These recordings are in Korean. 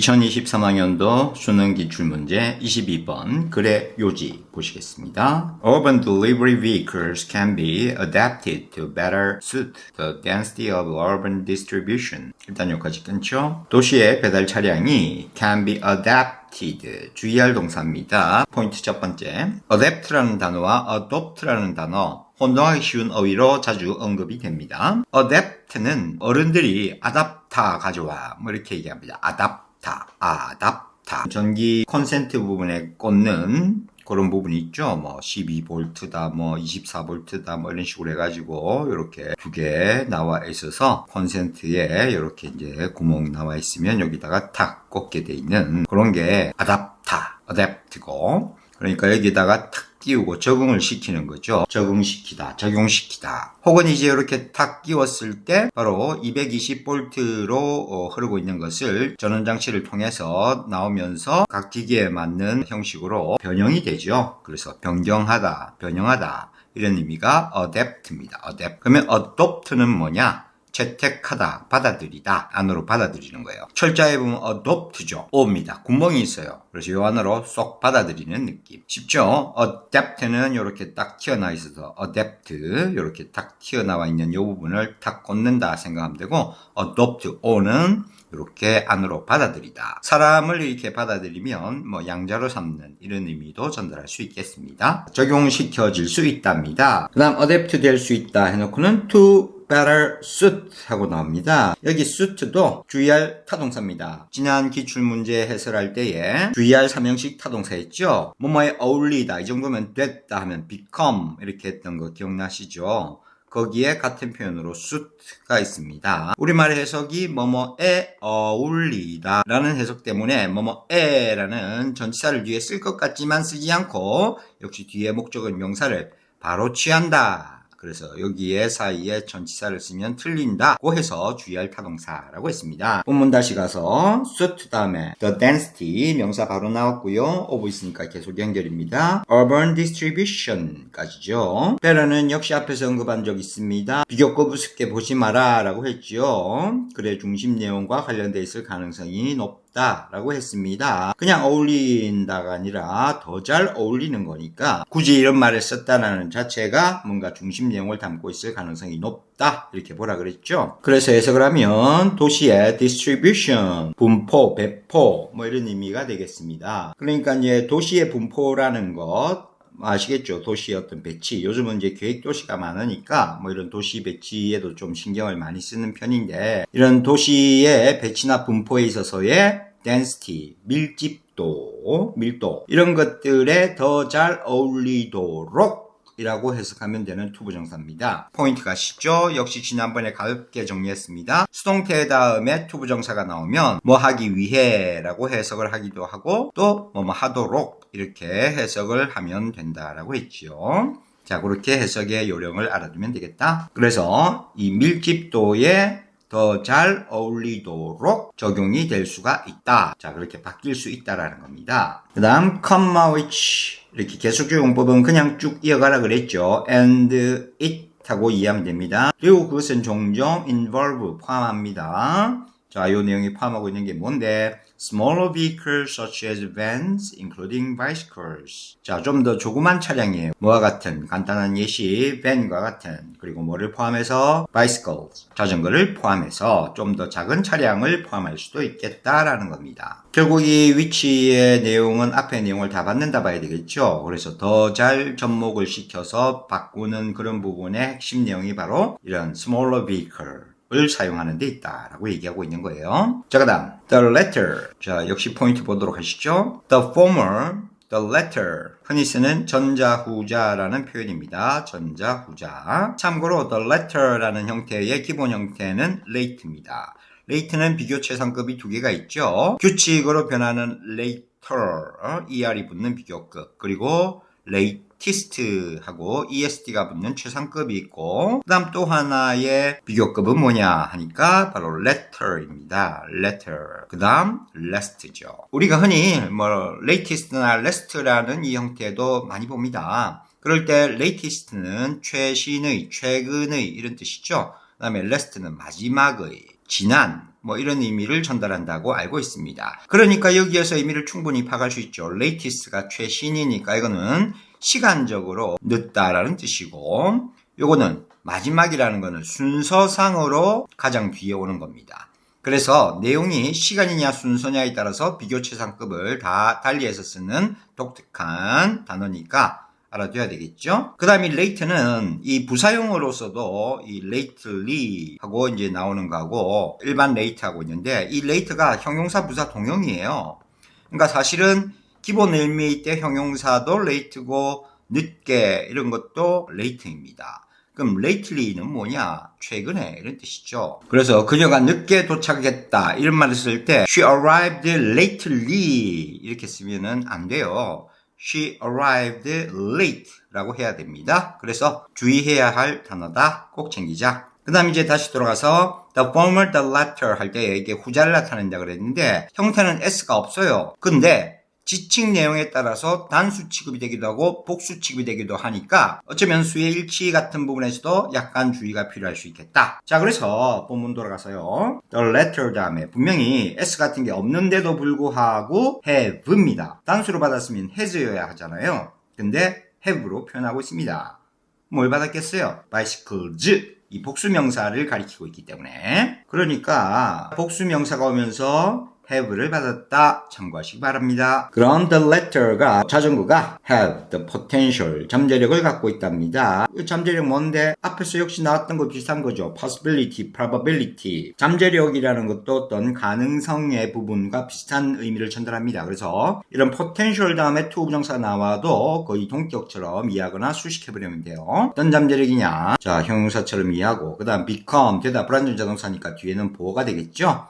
2023학년도 수능 기출문제 22번 글의 요지 보시겠습니다. Urban delivery vehicles can be adapted to better suit the density of urban distribution. 일단 여기까지 끊죠. 도시의 배달 차량이 can be adapted 주의할 동사입니다. 포인트 첫 번째. adapt라는 단어와 adopt라는 단어 혼동하기 쉬운 어휘로 자주 언급이 됩니다. adapt는 어른들이 아답타 가져와 뭐 이렇게 얘기합니다. 아답 타, 아답타. 전기 콘센트 부분에 꽂는 그런 부분이 있죠. 뭐 12볼트다, 뭐 24볼트다, 뭐 이런 식으로 해가지고 이렇게 두 개 나와 있어서 콘센트에 이렇게 이제 구멍이 나와 있으면 여기다가 탁 꽂게 돼 있는 그런 게 아답타, 어댑트고 그러니까 여기다가 탁 끼우고 적응을 시키는 거죠. 적응시키다, 적용시키다. 혹은 이제 이렇게 탁 끼웠을 때 바로 220볼트로 어, 흐르고 있는 것을 전원 장치를 통해서 나오면서 각 기기에 맞는 형식으로 변형이 되죠. 그래서 변경하다, 변형하다 이런 의미가 adapt입니다. adapt. 그러면 adopt는 뭐냐? 채택하다, 받아들이다, 안으로 받아들이는 거예요. 철자에 보면 adopt죠. 오입니다. 구멍이 있어요. 그래서 요 안으로 쏙 받아들이는 느낌. 쉽죠? adapt는 이렇게 딱 튀어나와 있어서 adapt 이렇게 딱 튀어나와 있는 요 부분을 탁 꽂는다 생각하면 되고 adopt, o는 이렇게 안으로 받아들이다. 사람을 이렇게 받아들이면 뭐 양자로 삼는 이런 의미도 전달할 수 있겠습니다. 적용시켜질 수 있답니다. 그 다음 adapt 될수 있다 해놓고는 to better suit 하고 나옵니다. 여기 suit도 주의할 타동사입니다. 지난 기출문제 해설할 때에 주의할 삼형식 타동사였죠. 뭐뭐에 어울리다 이 정도면 됐다 하면 become 이렇게 했던 거 기억나시죠? 거기에 같은 표현으로 suit가 있습니다. 우리말 해석이 뭐뭐에 어울리다 라는 해석 때문에 뭐뭐에 라는 전치사를 뒤에 쓸 것 같지만 쓰지 않고 역시 뒤에 목적은 명사를 바로 취한다. 그래서 여기에 사이에 전치사를 쓰면 틀린다고 해서 주의할 타동사라고 했습니다. 본문 다시 가서 suit 다음에 the density 명사 바로 나왔고요. 오브 있으니까 계속 연결입니다. urban distribution까지죠. 베러는 역시 앞에서 언급한 적 있습니다. 비교급 우습게 보지 마라 라고 했죠. 그래 중심 내용과 관련돼 있을 가능성이 높다. 라고 했습니다. 그냥 어울린다가 아니라 더 잘 어울리는 거니까 굳이 이런 말을 썼다는 자체가 뭔가 중심 내용을 담고 있을 가능성이 높다 이렇게 보라 그랬죠. 그래서 해석을 하면 도시의 distribution 분포, 배포 뭐 이런 의미가 되겠습니다. 그러니까 이제 도시의 분포라는 것 아시겠죠? 도시의 어떤 배치. 요즘은 이제 계획 도시가 많으니까 뭐 이런 도시 배치에도 좀 신경을 많이 쓰는 편인데 이런 도시의 배치나 분포에 있어서의 density, 밀집도, 밀도 이런 것들에 더 잘 어울리도록 이라고 해석하면 되는 투부 정사입니다. 포인트가 쉽죠? 역시 지난번에 가볍게 정리했습니다. 수동태 다음에 투부 정사가 나오면 뭐 하기 위해 라고 해석을 하기도 하고 또뭐뭐 하도록 이렇게 해석을 하면 된다라고 했지요. 자, 그렇게 해석의 요령을 알아두면 되겠다. 그래서 이 밀집도에 더 잘 어울리도록 적용이 될 수가 있다. 자, 그렇게 바뀔 수 있다라는 겁니다. 그 다음, comma which. 이렇게 계속적 용법은 그냥 쭉 이어가라 그랬죠. and it 하고 이해하면 됩니다. 그리고 그것은 종종 involve 포함합니다. 자, 이 내용이 포함하고 있는 게 뭔데? Smaller vehicles such as vans, including bicycles. 자, 좀 더 조그만 차량이에요. 뭐와 같은 간단한 예시, van과 같은 그리고 뭐를 포함해서 bicycles, 자전거를 포함해서 좀 더 작은 차량을 포함할 수도 있겠다라는 겁니다. 결국 이 위치의 내용은 앞의 내용을 다 받는다 봐야 되겠죠. 그래서 더 잘 접목을 시켜서 바꾸는 그런 부분의 핵심 내용이 바로 이런 smaller vehicle. 을 사용하는 데 있다라고 얘기하고 있는 거예요. 자, 그 다음 the letter. 자, 역시 포인트 보도록 하시죠. the former, the latter. 흔히 쓰는 전자후자라는 표현입니다. 전자후자. 참고로 the letter라는 형태의 기본 형태는 late입니다. late는 비교 최상급이 두 개가 있죠. 규칙으로 변하는 later, er이 붙는 비교급. 그리고 late 티스트하고 ESD가 붙는 최상급이 있고 그 다음 또 하나의 비교급은 뭐냐 하니까 바로 letter입니다. letter 그 다음 last죠. 우리가 흔히 뭐 latest나 last라는 이 형태도 많이 봅니다. 그럴 때 latest는 최신의, 최근의 이런 뜻이죠. 그 다음에 last는 마지막의, 지난, 뭐 이런 의미를 전달한다고 알고 있습니다. 그러니까 여기에서 의미를 충분히 파악할 수 있죠. latest가 최신이니까 이거는 시간적으로 늦다라는 뜻이고 요거는 마지막이라는 거는 순서상으로 가장 뒤에 오는 겁니다. 그래서 내용이 시간이냐 순서냐에 따라서 비교 최상급을 다 달리해서 쓰는 독특한 단어니까 알아둬야 되겠죠? 그 다음에 late는 이 부사용어로서도 이 lately 하고 이제 나오는 거하고 일반 late하고 있는데 이 late가 형용사 부사 동형이에요. 그러니까 사실은 기본 의미 때 형용사도 late고 늦게 이런 것도 late입니다. 그럼 lately는 뭐냐? 최근에 이런 뜻이죠. 그래서 그녀가 늦게 도착했다 이런 말을 쓸 때 she arrived lately 이렇게 쓰면은 안 돼요. She arrived late 라고 해야 됩니다. 그래서 주의해야 할 단어다. 꼭 챙기자. 그 다음 이제 다시 돌아가서 the former, the latter 할 때 이게 후자를 나타낸다 그랬는데 형태는 s가 없어요. 근데 지칭 내용에 따라서 단수 취급이 되기도 하고 복수 취급이 되기도 하니까 어쩌면 수의 일치 같은 부분에서도 약간 주의가 필요할 수 있겠다. 자, 그래서 본문 돌아가서요. The letter 다음에 분명히 s 같은 게 없는데도 불구하고 have입니다. 단수로 받았으면 has여야 하잖아요. 근데 have로 표현하고 있습니다. 뭘 받았겠어요? bicycles. 이 복수명사를 가리키고 있기 때문에. 그러니까 복수명사가 오면서 have를 받았다 참고하시기 바랍니다. 그럼 the letter가 자전거가 have the potential 잠재력을 갖고 있답니다. 이 잠재력 뭔데? 앞에서 역시 나왔던 거 비슷한 거죠. possibility, probability. 잠재력이라는 것도 어떤 가능성의 부분과 비슷한 의미를 전달합니다. 그래서 이런 potential 다음에 to 부정사 나와도 거의 동격처럼 이해하거나 수식해버리면 돼요. 어떤 잠재력이냐? 자, 형용사처럼 이해하고 그 다음 become 되다 불안전 자동사니까 뒤에는 보호가 되겠죠?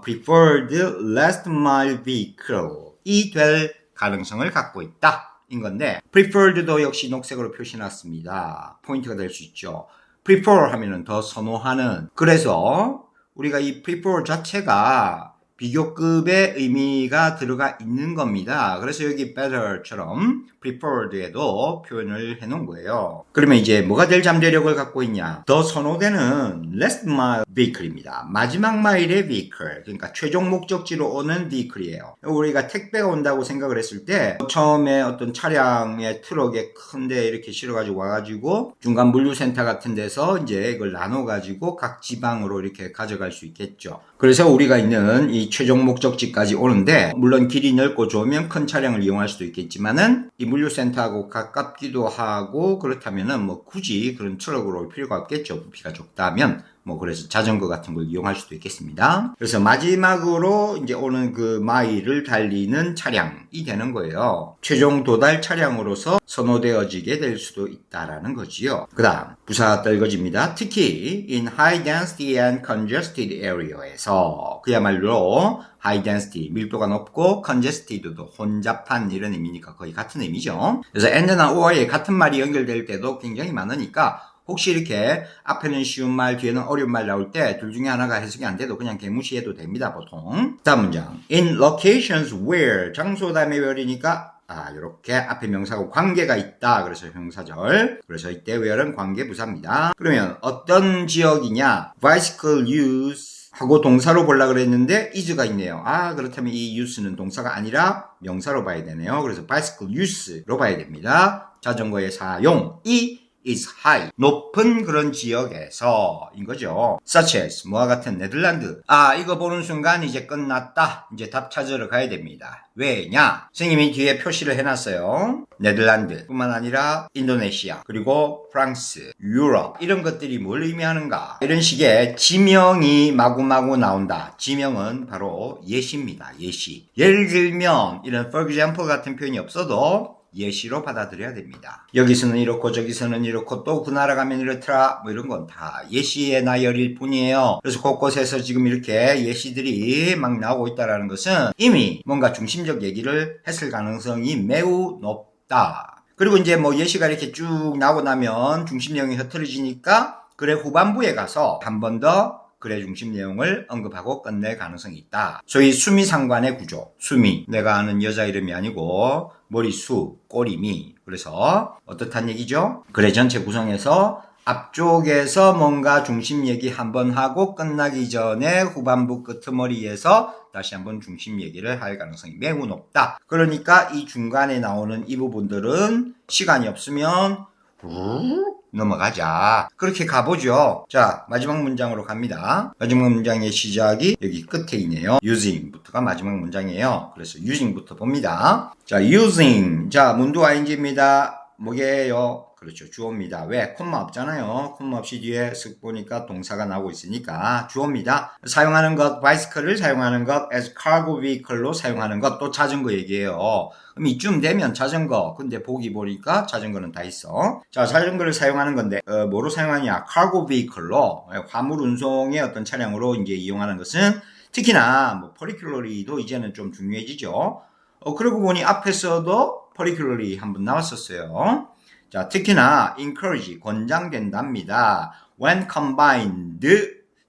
Preferred last mile vehicle 이 될 가능성을 갖고 있다. 인 건데 preferred도 역시 녹색으로 표시해놨습니다. 포인트가 될 수 있죠. prefer 하면은 더 선호하는 그래서 우리가 이 prefer 자체가 비교급의 의미가 들어가 있는 겁니다. 그래서 여기 better처럼 preferred에도 표현을 해놓은 거예요. 그러면 이제 뭐가 될 잠재력을 갖고 있냐? 더 선호되는 last mile vehicle입니다. 마지막 마일의 vehicle. 그러니까 최종 목적지로 오는 vehicle이에요. 우리가 택배가 온다고 생각을 했을 때 처음에 어떤 차량의 트럭에 큰데 이렇게 실어가지고 와가지고 중간 물류센터 같은 데서 이제 이걸 나눠가지고 각 지방으로 이렇게 가져갈 수 있겠죠. 그래서 우리가 있는 이 최종 목적지까지 오는데 물론 길이 넓고 좋으면 큰 차량을 이용할 수도 있겠지만은 이 물류센터하고 가깝기도 하고 그렇다면은 뭐 굳이 그런 트럭으로 올 필요가 없겠죠. 부피가 적다면 뭐 그래서 자전거 같은 걸 이용할 수도 있겠습니다. 그래서 마지막으로 이제 오는 그 마일을 달리는 차량이 되는 거예요. 최종 도달 차량으로서 선호되어지게 될 수도 있다라는 거지요. 그 다음 부사 떨거집니다. 특히 in high density and congested area에서 그야말로 high density 밀도가 높고 congested도 혼잡한 이런 의미니까 거의 같은 의미죠. 그래서 and나 or에 같은 말이 연결될 때도 굉장히 많으니까 혹시 이렇게 앞에는 쉬운 말, 뒤에는 어려운 말 나올 때 둘 중에 하나가 해석이 안 돼도 그냥 개무시해도 됩니다, 보통. 다음 문장. In locations where 장소 다음에 where이니까 아, 이렇게 앞에 명사하고 관계가 있다. 그래서 형사절. 그래서 이때 where은 관계 부사입니다. 그러면 어떤 지역이냐? bicycle use 하고 동사로 보려 그랬는데 is가 있네요. 아, 그렇다면 이 use는 동사가 아니라 명사로 봐야 되네요. 그래서 bicycle use로 봐야 됩니다. 자전거의 사용이 is high. 높은 그런 지역에서인 거죠. such as 뭐와 같은 네덜란드. 아, 이거 보는 순간 이제 끝났다. 이제 답 찾으러 가야 됩니다. 왜냐? 선생님이 뒤에 표시를 해놨어요. 네덜란드 뿐만 아니라 인도네시아, 그리고 프랑스, 유럽 이런 것들이 뭘 의미하는가? 이런 식의 지명이 마구마구 나온다. 지명은 바로 예시입니다. 예시. 예를 들면 이런 for example 같은 표현이 없어도 예시로 받아들여야 됩니다. 여기서는 이렇고 저기서는 이렇고 또 그 나라 가면 이렇더라 뭐 이런 건 다 예시의 나열일 뿐이에요. 그래서 곳곳에서 지금 이렇게 예시들이 막 나오고 있다는 것은 이미 뭔가 중심적 얘기를 했을 가능성이 매우 높다. 그리고 이제 뭐 예시가 이렇게 쭉 나오고 나면 중심 내용이 흐트러지니까 그래 후반부에 가서 한 번 더 글의 중심 내용을 언급하고 끝낼 가능성이 있다. 소위 수미상관의 구조. 수미. 내가 아는 여자 이름이 아니고 머리수, 꼬리미. 그래서 어떻단 얘기죠? 글의 전체 구성에서 앞쪽에서 뭔가 중심 얘기 한번 하고 끝나기 전에 후반부 끄트머리에서 다시 한번 중심 얘기를 할 가능성이 매우 높다. 그러니까 이 중간에 나오는 이 부분들은 시간이 없으면 후 넘어가자. 그렇게 가보죠. 자, 마지막 문장으로 갑니다. 마지막 문장의 시작이 여기 끝에 있네요. using부터가 마지막 문장이에요. 그래서 using부터 봅니다. 자, using. 자, 문도 ing입니다. 뭐게요? 그렇죠. 주어입니다. 왜? 콤마 없잖아요. 콤마 없이 뒤에 쓱 보니까 동사가 나오고 있으니까 주어입니다. 사용하는 것, 바이스클을 사용하는 것, as cargo vehicle로 사용하는 것, 또 자전거 얘기예요. 그럼 이쯤 되면 자전거. 근데 보기 보니까 자전거는 다 있어. 자, 자전거를 사용하는 건데, 어, 뭐로 사용하냐? cargo vehicle로, 예, 화물 운송의 어떤 차량으로 이제 이용하는 것은 특히나 뭐 퍼리큘러리도 이제는 좀 중요해지죠. 어, 그러고 보니 앞에서도 퍼리큘러리 한번 나왔었어요. 자, 특히나 encourage 권장된답니다. when combined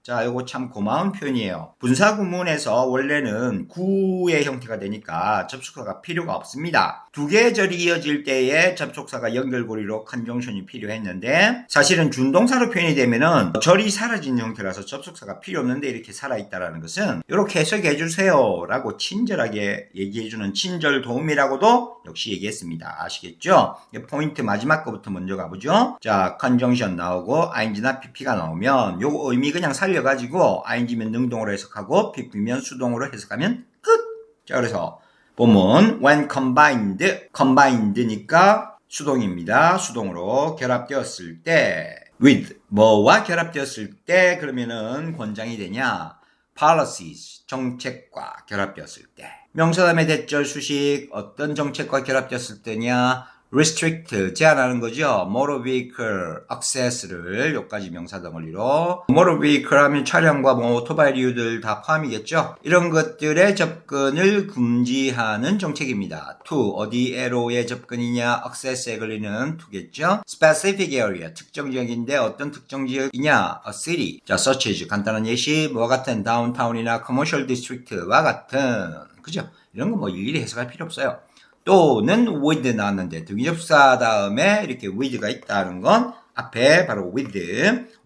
자, 이거 참 고마운 표현이에요. 분사 구문에서 원래는 구의 형태가 되니까 접속사가 필요가 없습니다. 두 개의 절이 이어질 때에 접속사가 연결고리로 컨정션이 필요했는데 사실은 준동사로 표현이 되면은 절이 사라진 형태라서 접속사가 필요 없는데 이렇게 살아있다라는 것은 이렇게 해석해 주세요 라고 친절하게 얘기해 주는 친절 도움이라고도 역시 얘기했습니다. 아시겠죠? 포인트 마지막 거부터 먼저 가보죠. 자, 컨정션 나오고 ing나 pp가 나오면 요 의미 그냥 살려가지고 ing면 능동으로 해석하고 pp면 수동으로 해석하면 끝. 자, 그래서 보면 when combined, combined니까 수동입니다. 수동으로 결합되었을 때 with 뭐와 결합되었을 때 그러면은 권장이 되냐? policies 정책과 결합되었을 때 명사 다음에 대절 수식 어떤 정책과 결합되었을 때냐? Restrict 제한하는 거죠. motor vehicle access를 여기까지 명사 덩어리로 motor vehicle 하면 차량과 뭐 오토바이류들 다 포함이겠죠. 이런 것들의 접근을 금지하는 정책입니다. to 어디에로의 접근이냐 access에 걸리는 to겠죠. specific area 특정 지역인데 어떤 특정 지역이냐 a city 자 such 간단한 예시 뭐와 같은 downtown이나 commercial district와 같은 그죠? 이런 거 뭐 일일이 해석할 필요 없어요. 또는 with 나왔는데 등접사 다음에 이렇게 with가 있다는 건 앞에 바로 with,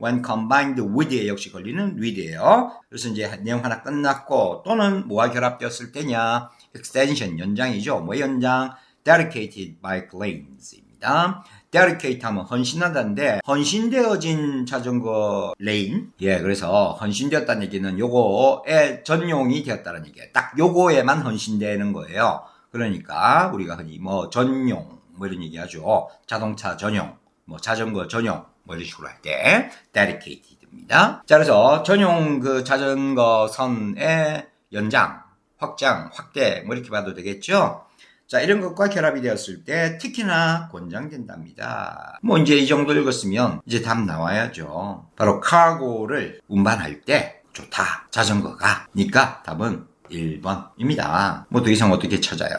when combined with에 역시 걸리는 with예요. 그래서 이제 내용 하나 끝났고 또는 뭐와 결합되었을 때냐 extension 연장이죠. 뭐 연장 dedicated bike lanes입니다. dedicate 하면 헌신한다는데 헌신되어진 자전거 레인 예 그래서 헌신되었다는 얘기는 요거에 전용이 되었다는 얘기예요. 딱 요거에만 헌신되는 거예요. 그러니까 우리가 흔히 뭐 전용 뭐 이런 얘기하죠. 자동차 전용, 뭐 자전거 전용 뭐 이런 식으로 할 때 dedicated입니다. 자 그래서 전용 그 자전거 선의 연장, 확장, 확대 뭐 이렇게 봐도 되겠죠. 자 이런 것과 결합이 되었을 때 특히나 권장된답니다. 뭐 이제 이 정도 읽었으면 이제 답 나와야죠. 바로 카고를 운반할 때 좋다 자전거가. 니까 답은 1번입니다. 뭐 더 이상 어떻게 찾아요?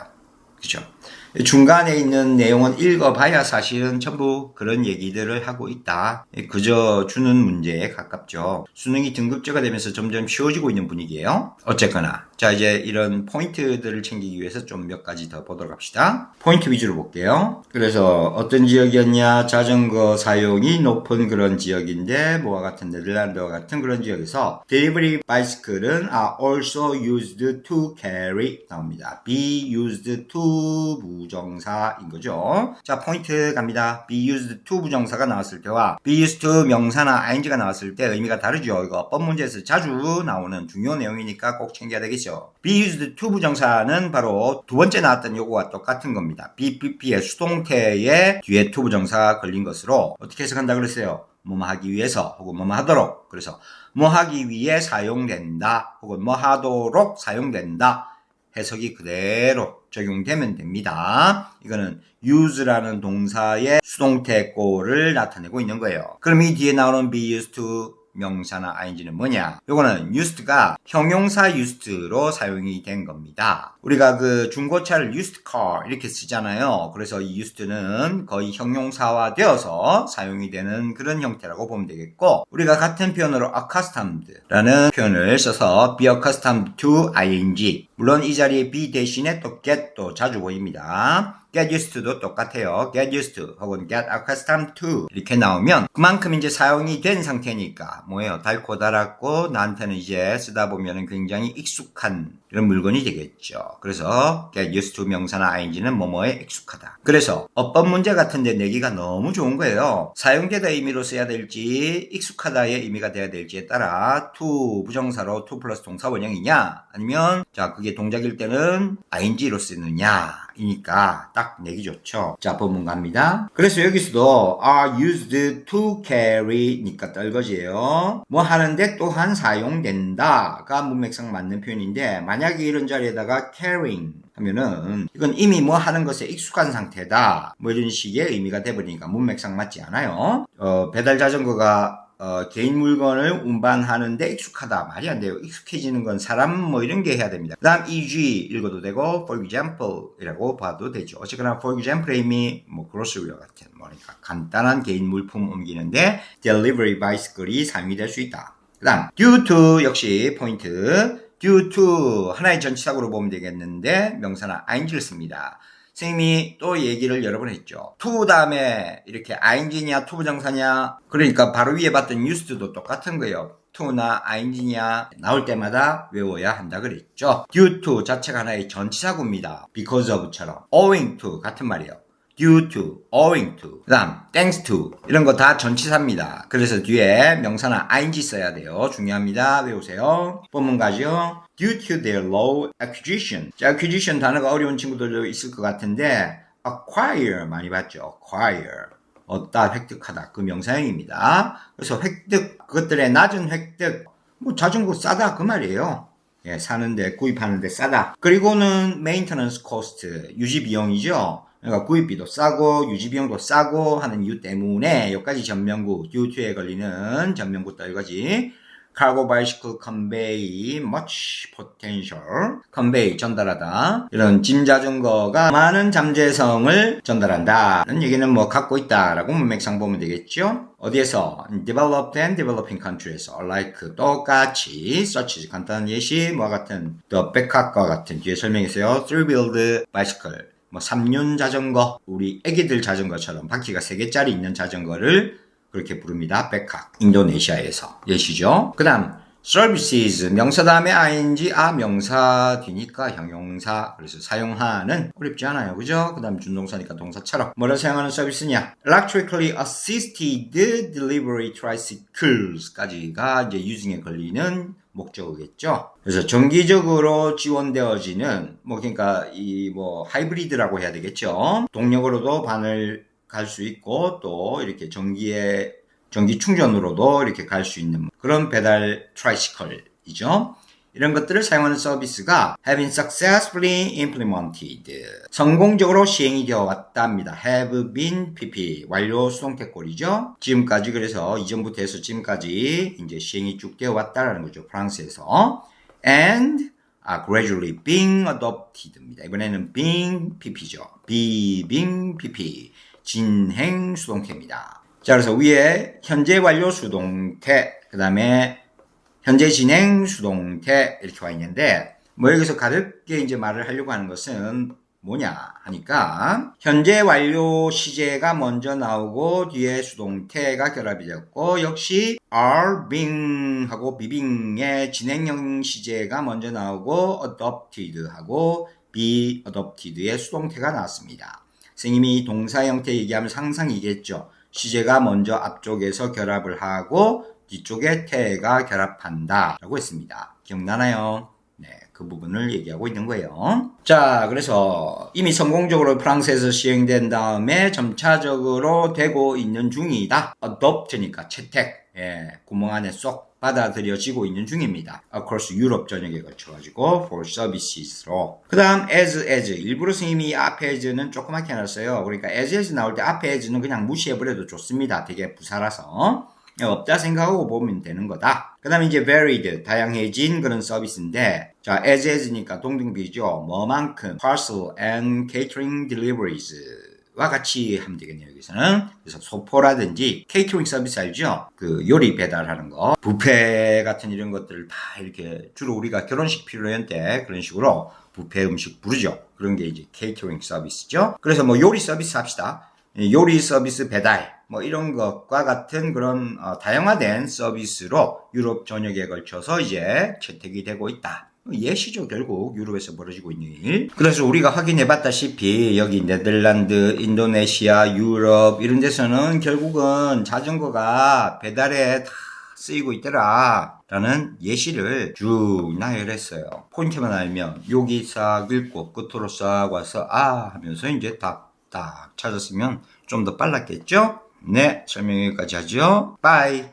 그죠? 중간에 있는 내용은 읽어봐야 사실은 전부 그런 얘기들을 하고 있다. 그저 주는 문제에 가깝죠. 수능이 등급제가 되면서 점점 쉬워지고 있는 분위기예요. 어쨌거나 자 이제 이런 포인트들을 챙기기 위해서 좀 몇 가지 더 보도록 합시다. 포인트 위주로 볼게요. 그래서 어떤 지역이었냐? 자전거 사용이 높은 그런 지역인데 뭐와 같은 네덜란드와 같은 그런 지역에서 delivery bicycle은 are also used to carry 나옵니다. be used to 부정사인 거죠. 자, 포인트 갑니다. be used to 부정사가 나왔을 때와 be used to 명사나 ing가 나왔을 때 의미가 다르죠. 이거 법 문제에서 자주 나오는 중요 내용이니까 꼭 챙겨야 되겠죠. Be used to 부정사는 바로 두 번째 나왔던 요거와 똑같은 겁니다. BPP의 수동태에 뒤에 to 부정사가 걸린 것으로 어떻게 해석한다 그랬어요? 뭐뭐 하기 위해서 혹은 뭐뭐 하도록 그래서 뭐 하기 위해 사용된다 혹은 뭐 하도록 사용된다 해석이 그대로 적용되면 됩니다. 이거는 use라는 동사의 수동태 꼴을 나타내고 있는 거예요. 그럼 이 뒤에 나오는 be used to 명사나 ing는 뭐냐? 요거는 used가 형용사 used로 사용이 된 겁니다. 우리가 그 중고차를 used car 이렇게 쓰잖아요. 그래서 이 used는 거의 형용사화 되어서 사용이 되는 그런 형태라고 보면 되겠고 우리가 같은 표현으로 accustomed라는 표현을 써서 be accustomed to ing 물론 이 자리에 be 대신에 또 get도 자주 보입니다. Get used to도 똑같아요. get used to 혹은 get accustomed to 이렇게 나오면 그만큼 이제 사용이 된 상태니까 뭐예요? 달고 달았고 나한테는 이제 쓰다 보면은 굉장히 익숙한 이런 물건이 되겠죠. 그래서 get used to 명사나 ing는 뭐뭐에 익숙하다. 그래서 어법 문제 같은데 내기가 너무 좋은 거예요. 사용되다 의미로 써야 될지 익숙하다의 의미가 돼야 될지에 따라 to 부정사로 to 플러스 동사 원형이냐 아니면 자 그게 동작일 때는 ing로 쓰느냐 이니까 딱 내기 좋죠. 자, 본문 갑니다. 그래서 여기서도 are used to carry니까 떨거지예요. 뭐 하는데 또한 사용된다가 문맥상 맞는 표현인데 만약에 이런 자리에다가 carrying 하면은 이건 이미 뭐 하는 것에 익숙한 상태다. 뭐 이런 식의 의미가 돼버리니까 문맥상 맞지 않아요. 어, 배달 자전거가 어, 개인 물건을 운반하는데 익숙하다. 말이 안 돼요. 익숙해지는 건 사람 뭐 이런 게 해야 됩니다. 그 다음 EG 읽어도 되고, for example 이라고 봐도 되죠. 어쨌거나 for example 의미 뭐 grocery와 같은 뭐니까 간단한 개인 물품 옮기는데 delivery bicycle이 사용이 될 수 있다. 그 다음 due to 역시 포인트 due to 하나의 전치사구로 보면 되겠는데 명사나 ing를 씁니다. 선생님이 또 얘기를 여러 번 했죠. to 다음에 이렇게 ing냐, to 부정사냐. 그러니까 바로 위에 봤던 used도 똑같은 거예요. to나 ing냐 나올 때마다 외워야 한다 그랬죠. due to 자체가 하나의 전치사구입니다. because of처럼. owing to 같은 말이에요. Due to, owing to, 그 다음 thanks to 이런 거 다 전치사입니다. 그래서 뒤에 명사나 ing 써야 돼요. 중요합니다. 외우세요. 본문 가죠. due to their low acquisition. 자, acquisition 단어가 어려운 친구들도 있을 것 같은데 acquire 많이 봤죠. acquire. 얻다, 획득하다. 그 명사형입니다. 그래서 획득, 그것들의 낮은 획득, 뭐 자전거 싸다 그 말이에요. 예, 사는데 구입하는데 싸다. 그리고는 maintenance cost 유지 비용이죠. 그러니까 구입비도 싸고 유지 비용도 싸고 하는 이유 때문에 여기까지 전면구 듀티에 걸리는 전면구 떨거지. Cargo bicycle convey much potential. Convey 전달하다. 이런 짐 자전거가 많은 잠재성을 전달한다는 얘기는 뭐 갖고 있다라고 문맥상 보면 되겠죠. 어디에서? Developed and developing country에서 like 똑같이 such 간단한 예시 뭐와 같은. the 백학과 같은. 뒤에 설명했어요. Three wheeled bicycle 뭐 3륜 자전거, 우리 애기들 자전거처럼 바퀴가 3개짜리 있는 자전거를 그렇게 부릅니다. 백학. 인도네시아에서. 예시죠. 그 다음, services. 명사 다음에 ing, 아, 명사 뒤니까 형용사. 그래서 사용하는. 어렵지 않아요. 그죠? 그 다음 준동사니까 동사처럼. 뭐를 사용하는 서비스냐? electrically assisted delivery tricycles 까지가 이제 유징에 걸리는 목적어겠죠. 그래서 정기적으로 지원되어지는 뭐 그러니까 이 뭐 하이브리드라고 해야 되겠죠. 동력으로도 반을 갈 수 있고 또 이렇게 전기에 전기 충전으로도 이렇게 갈 수 있는 그런 배달 트라이시컬이죠. 이런 것들을 사용하는 서비스가 having successfully implemented 성공적으로 시행이 되어 왔답니다. have been pp 완료 수동태꼴이죠. 지금까지 그래서 이전부터 해서 지금까지 이제 시행이 쭉 되어 왔다라는 거죠. 프랑스에서 and are gradually being adopted입니다. 이번에는 being pp죠. be being pp 진행 수동태입니다. 자 그래서 위에 현재 완료 수동태 그 다음에 현재 진행 수동태 이렇게 와 있는데 뭐 여기서 가볍게 이제 말을 하려고 하는 것은 뭐냐 하니까 현재 완료 시제가 먼저 나오고 뒤에 수동태가 결합이 되었고 역시 are being 하고 being의 진행형 시제가 먼저 나오고 adopted 하고 be adopted의 수동태가 나왔습니다. 선생님이 동사 형태 얘기하면 항상 이겠죠. 시제가 먼저 앞쪽에서 결합을 하고 뒤쪽에 태가 결합한다 라고 했습니다. 기억나나요? 네, 그 부분을 얘기하고 있는 거예요. 자, 그래서 이미 성공적으로 프랑스에서 시행된 다음에 점차적으로 되고 있는 중이다. adopt니까 채택, 예, 구멍 안에 쏙 받아들여지고 있는 중입니다. across 유럽 전역에 걸쳐가지고 for services로. 그 다음 as as 일부러 스님이 앞에 as는 조그맣게 해놨어요. 그러니까 as as 나올 때 앞에 as는 그냥 무시해버려도 좋습니다. 되게 부사라서. 없다 생각하고 보면 되는 거다. 그 다음에 이제 varied, 다양해진 그런 서비스인데, 자, as as니까 동등비죠. 뭐만큼, parcel and catering deliveries. 와 같이 하면 되겠네요, 여기서는. 그래서 소포라든지 케이터링 서비스 알죠? 그 요리 배달하는 거. 뷔페 같은 이런 것들을 다 이렇게 주로 우리가 결혼식 필요할 때 그런 식으로 뷔페 음식 부르죠. 그런 게 이제 케이터링 서비스죠. 그래서 뭐 요리 서비스 합시다. 이 요리 서비스 배달 뭐 이런 것과 같은 그런 어, 다양화된 서비스로 유럽 전역에 걸쳐서 이제 채택이 되고 있다. 예시죠 결국 유럽에서 벌어지고 있는 일. 그래서 우리가 확인해봤다시피 여기 네덜란드, 인도네시아, 유럽 이런 데서는 결국은 자전거가 배달에 다 쓰이고 있더라. 라는 예시를 쭉 나열했어요. 포인트만 알면 여기 싹 읽고 끝으로 싹 와서 아 하면서 이제 딱 딱 찾았으면 좀 더 빨랐겠죠? 네, 설명 여기까지 하죠. 빠이.